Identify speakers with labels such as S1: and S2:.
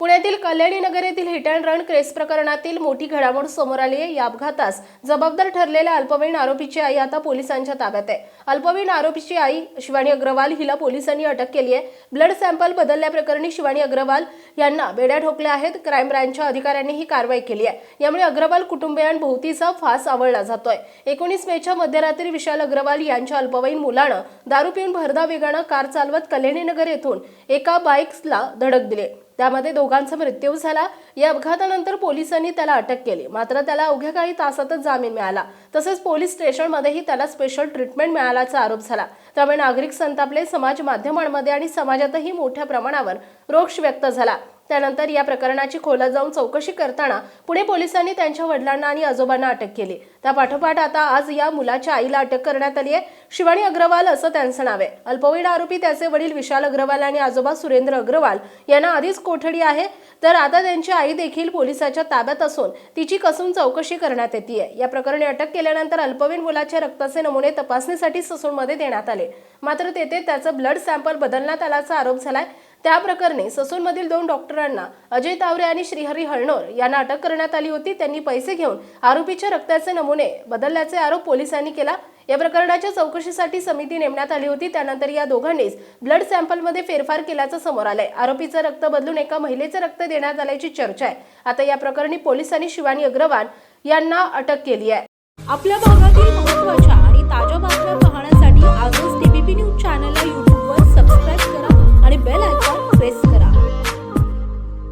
S1: पुण्यातील कल्याणी नगर येथील hit and run क्रेस प्रकरणातील मोठी घडामोड समोर आली आहे. या अपघातास जबाबदार ठरलेल्या अल्पवयीन आरोपीची आई आता पोलिसांच्या ताब्यात आहे. अल्पवयीन आरोपीची आई शिवानी अग्रवाल हिला पोलिसांनी अटक केली आहे. ब्लड सॅम्पल बदलल्याप्रकरणी शिवानी अग्रवाल यांना बेड्या ठोकल्या आहेत. क्राईम ब्रँचच्या अधिकाऱ्यांनी ही कारवाई केली आहे. यामुळे अग्रवाल कुटुंबियांभोवतीचा फास आवळला जातोय. एकोणीस मेच्या मध्यरात्री विशाल अग्रवाल यांच्या अल्पवयीन मुलानं दारू पिऊन भरदा वेगानं कार चालवत कल्याणी नगर येथून एका बाईक्सला धडक दिली. त्यामध्ये दोघांचा मृत्यू झाला. या अपघातानंतर पोलिसांनी त्याला अटक केली. मात्र त्याला अवघ्या काही तासातच जामीन मिळाला. तसेच पोलीस स्टेशनमध्येही त्याला स्पेशल ट्रीटमेंट मिळाल्याचा आरोप झाला. त्यामुळे नागरिक संतापले समाज माध्यमांमध्ये आणि समाजातही मोठ्या प्रमाणावर रोष व्यक्त झाला. त्यानंतर या प्रकरणाची खोला जाऊन चौकशी करताना पुणे पोलिसांनी त्यांच्या वडिलांना आणि आजोबांना अटक केली. त्या पाठोपाठ आता आज या मुलाच्या आईला अटक करण्यात आली आहे. शिवानी अग्रवाल असं त्यांचं नाव आहे. अल्पवयीन आरोपी त्याचे वडील विशाल अग्रवाल आणि आजोबा सुरेंद्र अग्रवाल यांना आधीच कोठडी आहे. तर आता त्यांची आई देखील पोलिसाच्या ताब्यात असून तिची कसून चौकशी करण्यात येते या प्रकरणी अटक केल्यानंतर अल्पवयीन मुलाच्या रक्ताचे नमुने तपासणीसाठी ससूनमध्ये देण्यात आले. मात्र तेथे त्याचं ब्लड सॅम्पल बदलण्यात आल्याचा आरोप झालाय. त्या प्रकरणी ससूनमधील दोन डॉक्टरांना अजय तावरे आणि श्रीहरी हळणोर यांना अटक करण्यात आली होती. त्यांनी पैसे घेऊन आरोपीच्या रक्ताचे नमुने बदलल्याचे आरोप पोलिसांनी केला. या प्रकरणाच्या चौकशीसाठी समिती नेमण्यात आली होती. त्यानंतर या दोघांनीच ब्लड सॅम्पलमध्ये फेरफार केल्याचं समोर आलंय. आरोपीचं रक्त बदलून एका महिलेचं रक्त देण्यात आल्याची चर्चा आहे. आता या प्रकरणी पोलिसांनी शिवानी अग्रवाल यांना अटक केली आहे.
S2: आपल्या भागातील महत्त्वाच्या आणि ताज्या बातम्या पाहण्यासाठी